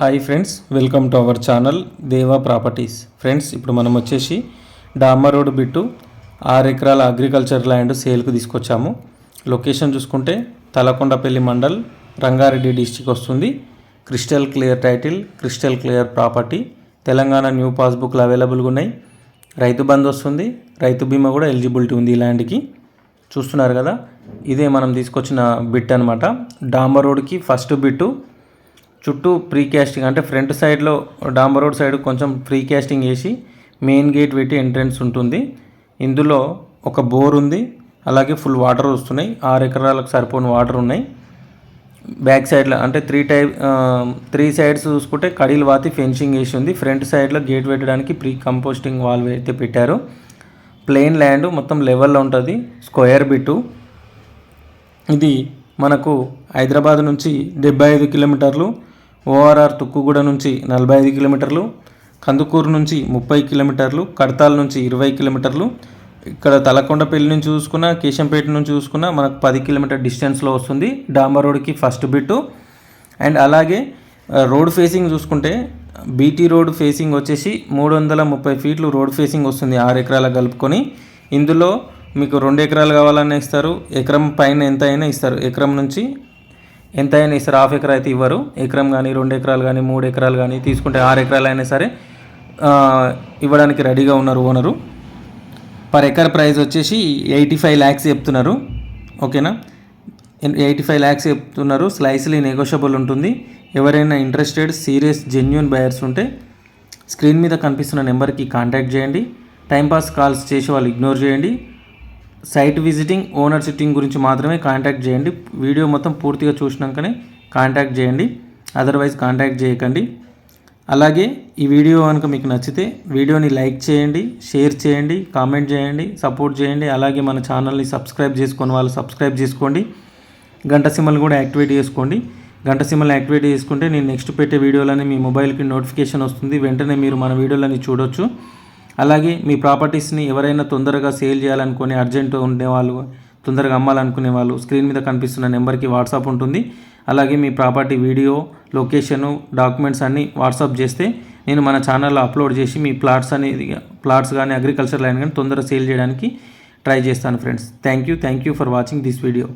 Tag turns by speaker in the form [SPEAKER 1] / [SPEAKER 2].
[SPEAKER 1] Hi friends welcome to our channel Deva properties. Friends ఇప్పుడు మనం వచ్చేసి డామర్ రోడ్ బిట్టు ఆరు ఎకరాల అగ్రికల్చర్ ల్యాండ్ సేల్కి తీసుకొచ్చాము. లొకేషన్ చూసుకుంటే తలకొండపల్లి మండల్ రంగారెడ్డి డిస్టిక్ వస్తుంది. Crystal clear title crystal clear property. Telangana new పాస్బుక్లు అవైలబుల్గా ఉన్నాయి. రైతు బంద్ వస్తుంది. రైతు బీమా కూడా ఎలిజిబిలిటీ ఉంది ఈ ల్యాండ్కి. చూస్తున్నారు కదా? ఇదే మనం తీసుకొచ్చిన బిట్ అనమాట డాంబర్ రోడ్కి ఫస్ట్ బిట్టు చుట్టూ ప్రీ క్యాస్టింగ్ అంటే ఫ్రంట్ సైడ్లో డాంబర్ రోడ్ సైడ్ కొంచెం ప్రీ క్యాస్టింగ్ వేసి మెయిన్ గేట్ పెట్టి ఎంట్రన్స్ ఉంటుంది. ఇందులో ఒక బోర్ ఉంది అలాగే ఫుల్ వాటర్ వస్తున్నాయి. ఆరు ఎకరాలకు సరిపోని వాటర్ ఉన్నాయి. బ్యాక్ సైడ్లో అంటే త్రీ టైప్ త్రీ సైడ్స్ చూసుకుంటే కడీలు వాతి ఫెన్సింగ్ వేసి ఉంది. ఫ్రంట్ సైడ్లో గేట్ పెట్టడానికి ప్రీ కంపోస్టింగ్ వాల్ అయితే పెట్టారు. ప్లెయిన్ ల్యాండ్ మొత్తం లెవెల్లో ఉంటుంది స్క్వేర్ బిట్టు ఇది మనకు హైదరాబాద్ నుంచి డెబ్బై ఐదు కిలోమీటర్లు ఓఆర్ఆర్ తుక్కుగూడ నుంచి నలభై ఐదు కిలోమీటర్లు కందుకూరు నుంచి ముప్పై కిలోమీటర్లు కడతాల నుంచి ఇరవై కిలోమీటర్లు ఇక్కడ తలకొండపల్లి నుంచి చూసుకున్న కేశంపేట నుంచి చూసుకున్న మనకు పది కిలోమీటర్ డిస్టెన్స్లో వస్తుంది. డాంబర్ రోడ్కి ఫస్ట్ బిట్టు. అండ్ అలాగే రోడ్ ఫేసింగ్ చూసుకుంటే బీటీ రోడ్ ఫేసింగ్ వచ్చేసి మూడు వందల ముప్పై ఫీట్లు రోడ్ ఫేసింగ్ వస్తుంది ఆరు ఎకరాల కలుపుకొని. ఇందులో మీకు రెండు ఎకరాలు కావాలన్నా ఇస్తారు ఎకరం పైన ఎంత అయినా ఇస్తారు. ఎకరం నుంచి ఎంత అయినా ఇస్తారు హాఫ్ ఎకరా అయితే ఇవ్వరు. ఎకరం కానీ రెండు ఎకరాలు కానీ మూడు ఎకరాలు కానీ తీసుకుంటే ఆరు ఎకరాలు అయినా సరే ఇవ్వడానికి రెడీగా ఉన్నారు ఓనరు. పర్ ఎకర్ ప్రైస్ వచ్చేసి ఎయిటీ ఫైవ్ ల్యాక్స్ చెప్తున్నారు. ఓకేనా? ఎయిటీ ఫైవ్ ల్యాక్స్ చెప్తున్నారు. స్లైస్లీ నెగోషియబుల్ ఉంటుంది. ఎవరైనా ఇంట్రెస్టెడ్ సీరియస్ జెన్యున్ బయర్స్ ఉంటే స్క్రీన్ మీద కనిపిస్తున్న నెంబర్కి కాంటాక్ట్ చేయండి. టైంపాస్ కాల్స్ చేసి వాళ్ళు ఇగ్నోర్ చేయండి. సైట్ విజిటింగ్ ఓనర్ సిట్టింగ్ గురించి మాత్రమే కాంటాక్ట్ చేయండి. వీడియో మొత్తం పూర్తిగా చూసినాకనే కాంటాక్ట్ చేయండి. అదర్వైజ్ కాంటాక్ట్ చేయకండి. అలాగే ఈ వీడియో కనుక మీకు నచ్చితే వీడియోని లైక్ చేయండి షేర్ చేయండి కామెంట్ చేయండి సపోర్ట్ చేయండి. అలాగే మన ఛానల్ని సబ్స్క్రైబ్ చేసుకొని వాళ్ళు సబ్స్క్రైబ్ చేసుకోండి. గంట సిమ్మల్ని కూడా యాక్టివేట్ చేసుకోండి. గంట సిమ్మల్ని యాక్టివేట్ చేసుకుంటే నేను నెక్స్ట్ పెట్టే వీడియోలని మీ మొబైల్కి నోటిఫికేషన్ వస్తుంది. వెంటనే మీరు మన వీడియోలని చూడొచ్చు. అలాగే మీ ప్రాపర్టీస్ని ఎవరైనా తొందరగా సేల్ చేయాలనుకుని అర్జెంట్ ఉండేవాళ్ళు తొందరగా అమ్మాలనుకునే వాళ్ళు స్క్రీన్ మీద కనిపిస్తున్న నెంబర్కి వాట్సాప్ ఉంటుంది. అలాగే మీ ప్రాపర్టీ వీడియో లొకేషను డాక్యుమెంట్స్ అన్నీ వాట్సాప్ చేస్తే నేను మన ఛానల్లో అప్లోడ్ చేసి మీ ప్లాట్స్ అనేది ప్లాట్స్ కానీ అగ్రికల్చర్ లైన్ కానీ తొందరగా సేల్ చేయడానికి ట్రై చేస్తాను friends. Thank you thank you for watching this video.